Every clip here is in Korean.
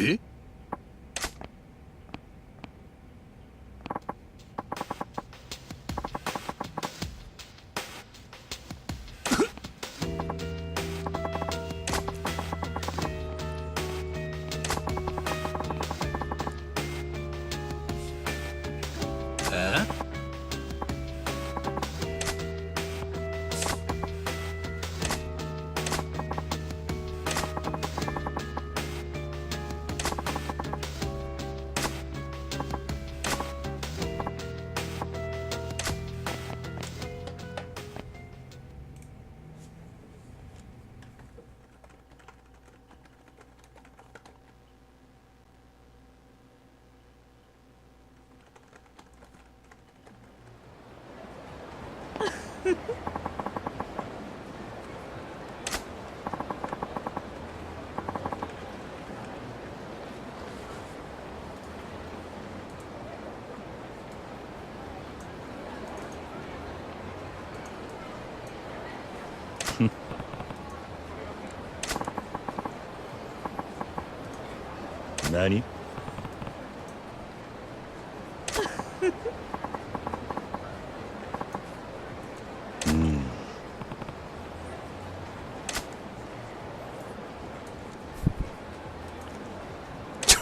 え 何？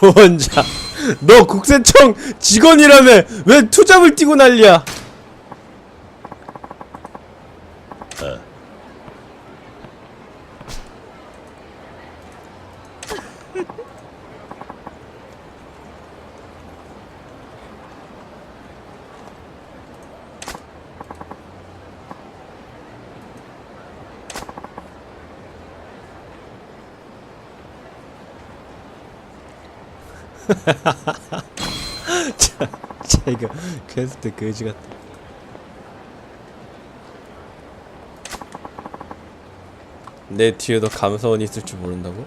저 혼자. 너 국세청 직원이라며 왜 투잡을 뛰고 난리야 자, 자 이거 퀘스트 거지 같다 내 뒤에도 감사원이 있을 줄 모른다고?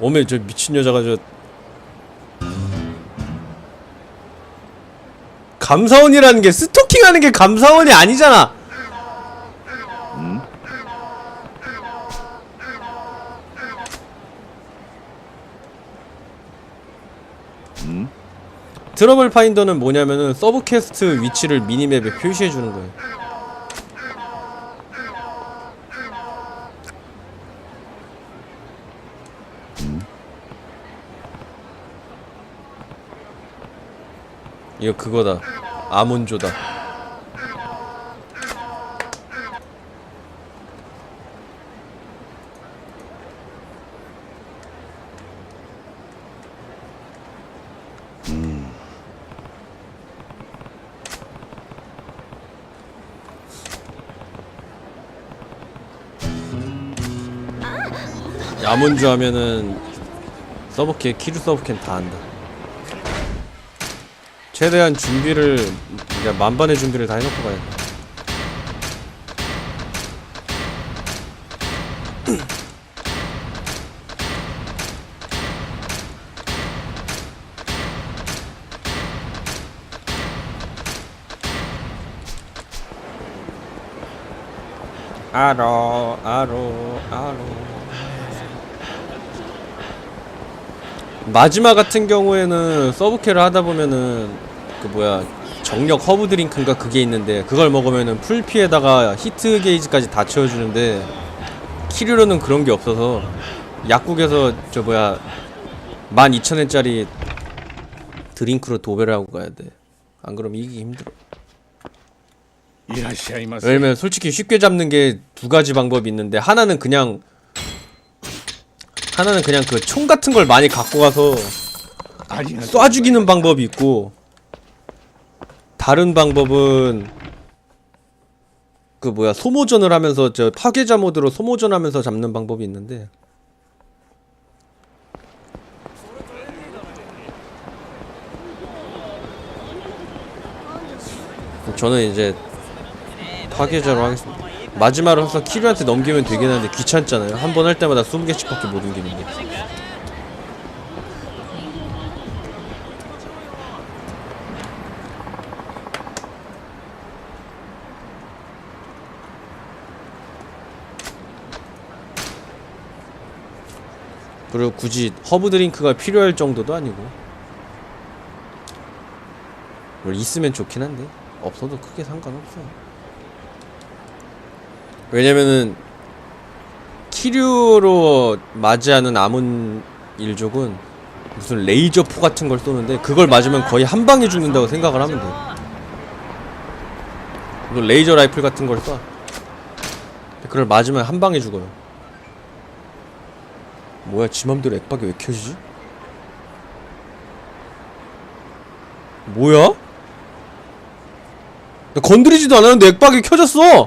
오메 저 미친 여자가 저 감사원이라는 게 스토킹하는 게 감사원이 아니잖아. 트러블 파인더는 뭐냐면은 서브 퀘스트 위치를 미니맵에 표시해 주는 거예요. 이거 그거다. 아몬조다. 야몬주 하면은 서브캐 키루 서브캔 다 한다. 최대한 준비를 그냥 만반의 준비를 다 해놓고 가야 돼. 알어 알어 알어 마지막 같은 경우에는 서브캐를 하다 보면은 그 뭐야 정력 허브 드링크인가 그게 있는데 그걸 먹으면은 풀피에다가 히트 게이지까지 다 채워주는데 키류로는 그런 게 없어서 약국에서 저 뭐야 12,000엔짜리 드링크로 도배를 하고 가야 돼. 안 그럼 이기기 힘들어. 왜냐면 솔직히 쉽게 잡는 게 두 가지 방법이 있는데 하나는 그냥 하나는 그냥 그 총 같은 걸 많이 갖고 가서 쏴 죽이는 방법이 있고 다른 방법은 그 뭐야 소모전을 하면서 저 파괴자 모드로 소모전하면서 잡는 방법이 있는데 저는 이제 파괴자로 하겠습니다. 마지막으로 항상 키류한테 넘기면 되긴 하는데 귀찮잖아요. 한 번 할 때마다 20개씩 밖에 못 옮기는 게. 그리고 굳이 허브 드링크가 필요할 정도도 아니고. 뭘 있으면 좋긴 한데 없어도 크게 상관없어요. 왜냐면은 키류로 맞이하는 아문 일족은 무슨 레이저 포 같은 걸 쏘는데 그걸 맞으면 거의 한 방에 죽는다고 생각을 하면 돼 이거 레이저 라이플 같은 걸 쏴. 그걸 맞으면 한 방에 죽어요. 뭐야, 지 맘대로 액박이 왜 켜지지? 뭐야? 나 건드리지도 않았는데 액박이 켜졌어!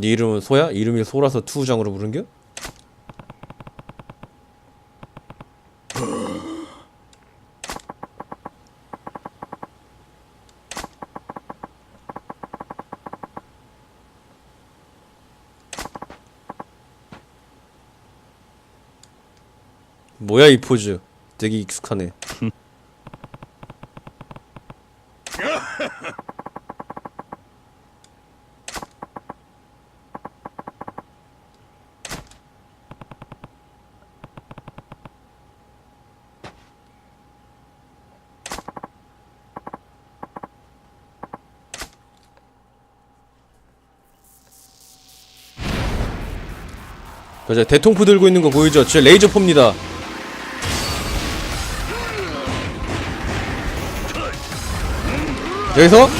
네 이름은 소야? 이름이 소라서 투우장으로 부른겨? 뭐야 이 포즈 되게 익숙하네 맞아 대통포 들고 있는 거 보이죠? 저 레이저 포입니다 여기서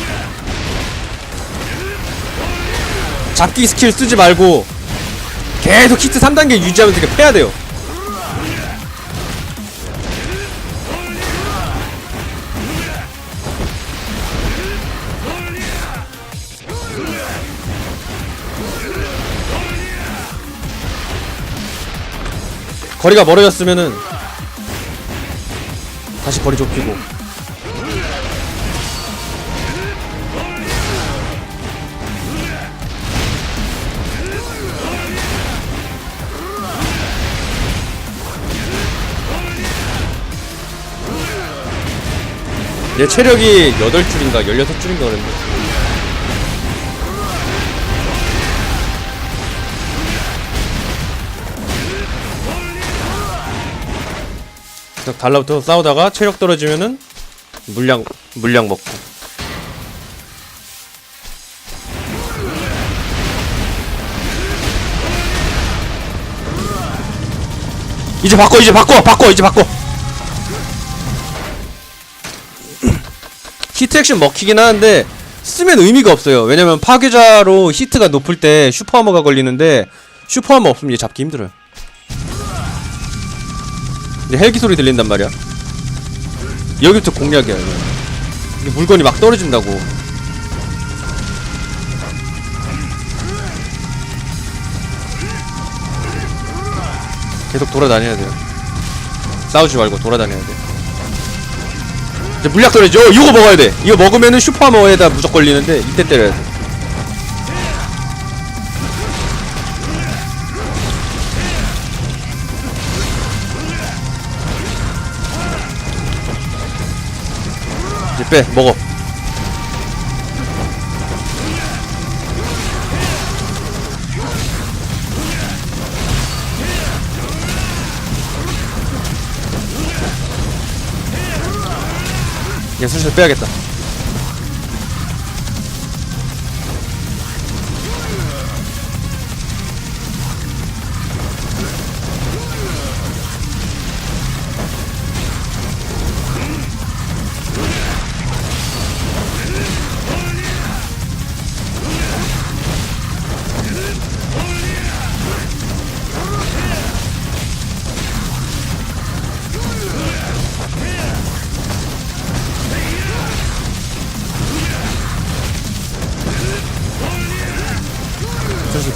잡기 스킬 쓰지 말고 계속 히트 3단계 유지하면서 이렇게 패야 돼요 거리가 멀어졌으면은 다시 거리 좁히고. 내 체력이 8줄인가 16줄인가 그랬는데 달라붙어서 싸우다가 체력 떨어지면은 물량 물량 먹고. 이제 바꿔 이제 바꿔 바꿔 이제 바꿔. 히트 액션 먹히긴 하는데 쓰면 의미가 없어요. 왜냐면 파괴자로 히트가 높을 때 슈퍼하머가 걸리는데 슈퍼하머 없으면 얘 잡기 힘들어요 이제 헬기 소리 들린단 말이야. 여기부터 공략이야. 이거. 이게 물건이 막 떨어진다고. 계속 돌아다녀야 돼요. 싸우지 말고 돌아다녀야 돼. 이제 물약 떨어져. 이거 먹어야 돼. 이거 먹으면은 슈퍼머에다 무적 걸리는데 이때 때려야 돼. 이제 빼 먹어. 얘 슬슬 빼야겠다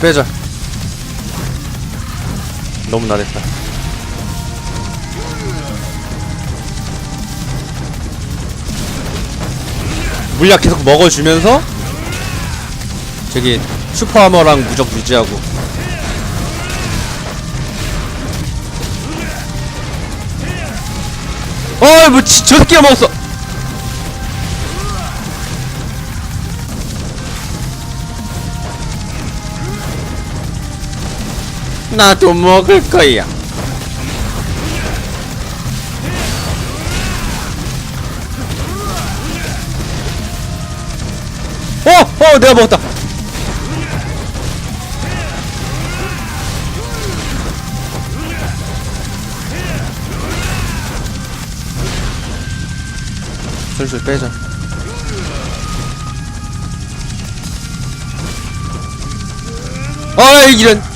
빼자. 너무 나댔다. 물약 계속 먹어주면서 저기 슈퍼하머랑 무적 유지하고. 어이 뭐 지- 저 새끼가 먹었어 나도 먹을 거야 어! 어! 내가 먹었다 슬슬 빼자 어이 이런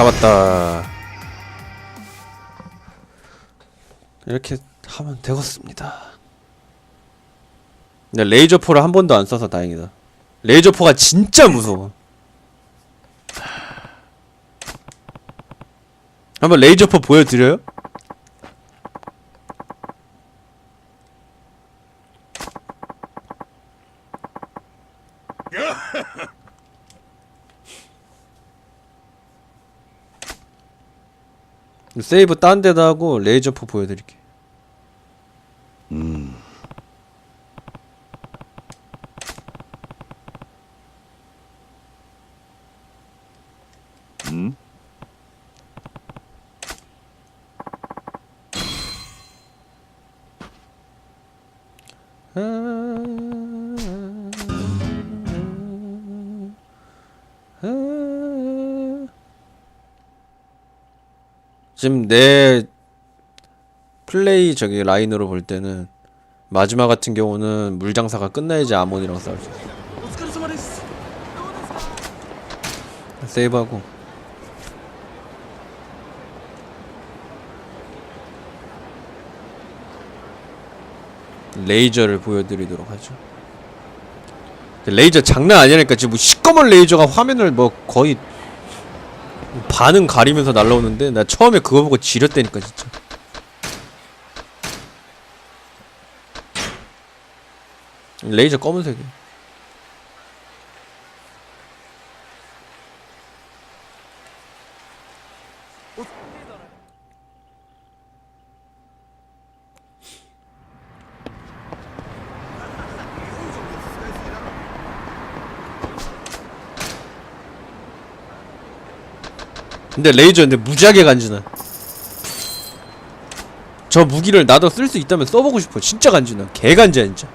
잡았다. 이렇게 하면 되겠습니다. 근데 레이저포를 한 번도 안 써서 다행이다. 레이저포가 진짜 무서워. 한번 레이저포 보여드려요? 세이브 딴 데다 하고 레이저포 보여드릴게 음? 지금 내 플레이 저기 라인으로 볼 때는 마지막 같은 경우는 물장사가 끝나야지 아몬이랑 싸울 수 있어. 세이브하고 레이저를 보여드리도록 하죠. 레이저 장난 아니라니까 지금 뭐 시꺼먼 레이저가 화면을 뭐 거의 반은 가리면서 날라오는데 나 처음에 그거 보고 지렸다니까 진짜. 레이저 검은색이 근데 레이저인데 무지하게 간지나 저 무기를 나도 쓸 수 있다면 써보고 싶어 진짜 간지나 개 간지야 진짜.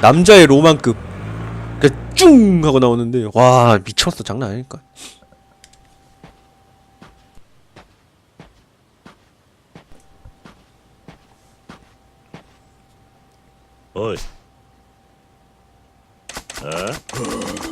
남자의 로만급. 그쭉 하고 나오는데. 와 미쳤어. 장난 아니니까. 어이. 어?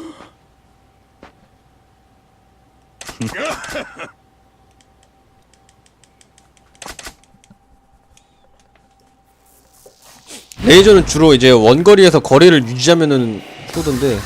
레이저는 주로 이제 원거리에서 거리를 유지하면은 쏘던데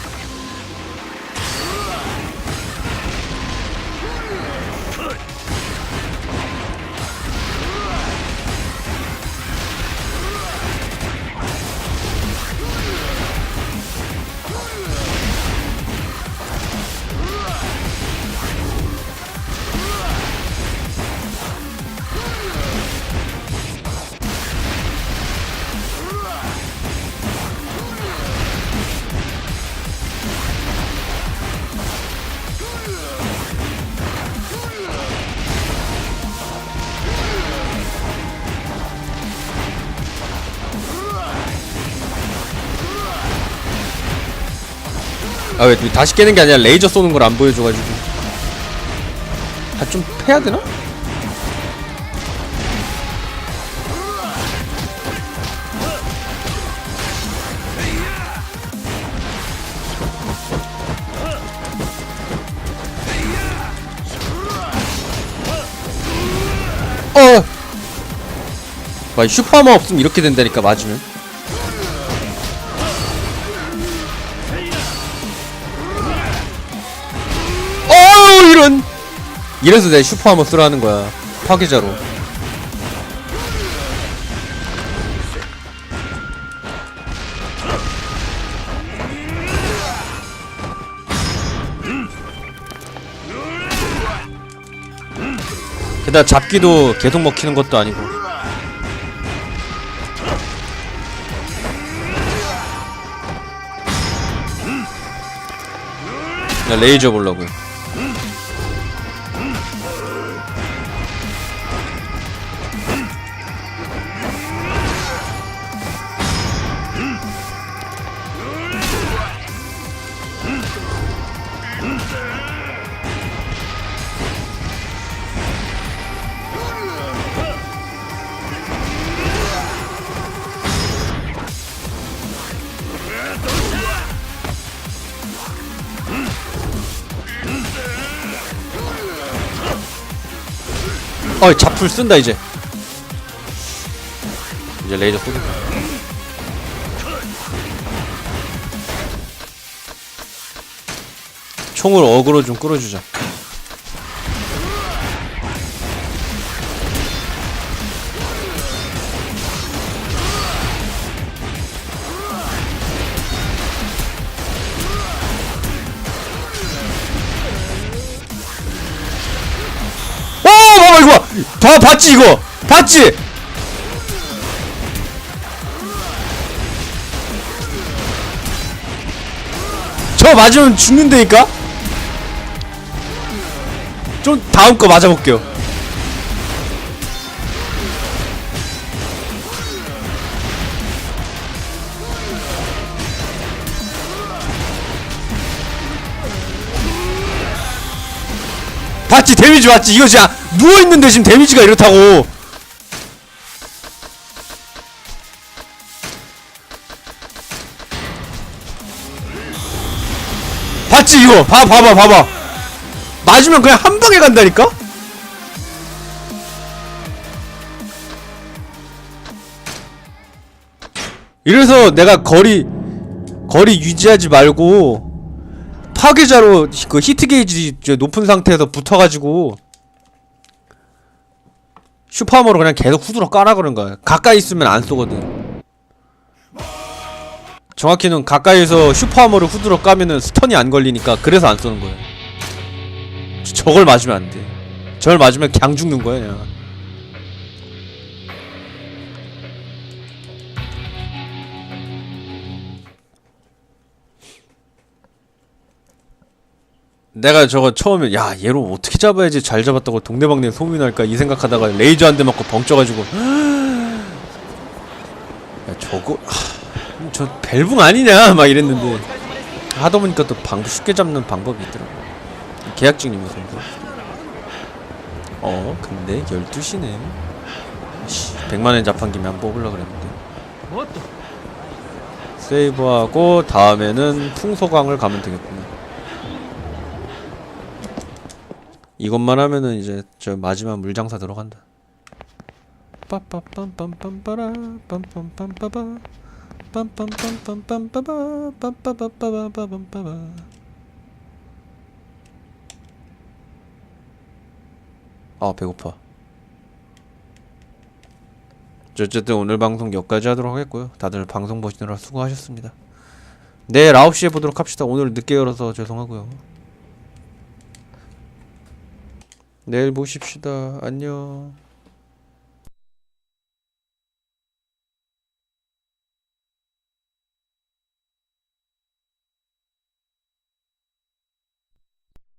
아, 왜 다시 깨는 게 아니라 레이저 쏘는 걸 안 보여줘가지고. 아, 좀 패야 되나? 어! 와, 슈퍼마 없으면 이렇게 된다니까, 맞으면. 이런. 이래서 내 슈퍼하마 쓰라는 거야. 파괴자로. 게다가 잡기도 계속 먹히는 것도 아니고. 나 레이저 보려고 어이 잡풀 쓴다 이제. 이제 레이저 쏘겠다 총으로 어그로 좀 끌어주자 봐 봤지 이거. 봤지? 저 맞으면 죽는다니까? 좀 다음 거 맞아볼게요. 봤지? 데미지 봤지? 이거 진짜 누워있는데 지금 데미지가 이렇다고. 봤지 이거? 봐 봐봐 봐봐. 맞으면 그냥 한 방에 간다니까? 이래서 내가 거리 거리 유지하지 말고 파괴자로 그 히트 게이지 저 높은 상태에서 붙어가지고 슈퍼하머로 그냥 계속 후드로 까라 그런 거야. 가까이 있으면 안 쏘거든. 정확히는 가까이서 슈퍼하머를 후드로 까면은 스턴이 안 걸리니까 그래서 안 쏘는 거야. 저- 저걸 맞으면 안 돼. 저걸 맞으면 그냥 죽는 거야. 그냥. 내가 저거 처음에 야 얘로 어떻게 잡아야지 잘 잡았다고 동네방네 소문날까 이 생각하다가 레이저 한 대 맞고 벙쪄가지고. 야 저거 하, 저 벨붕 아니냐? 막 이랬는데. 하다 보니까 또 방, 쉽게 잡는 방법이 있더라고. 계약직님이 선거 어 근데 12시네. 씨 100만원 잡한 김에 한번 뽑으려고 그랬는데. 세이브하고 다음에는 풍소강을 가면 되겠구나 이것만 하면은 이제 저 마지막 물장사 들어간다. 빠빠빰빰빰빠라 빰빰빰빠바 빰빰빰빰빰빠바 빰빠빠빠빠빰빠바 아 배고파. 자, 어쨌든 오늘 방송 여기까지 하도록 하겠고요. 다들 방송 보시느라 수고하셨습니다. 내일 9시에 보도록 합시다. 오늘 늦게 열어서 죄송하고요. 내일 보십시다. 안녕.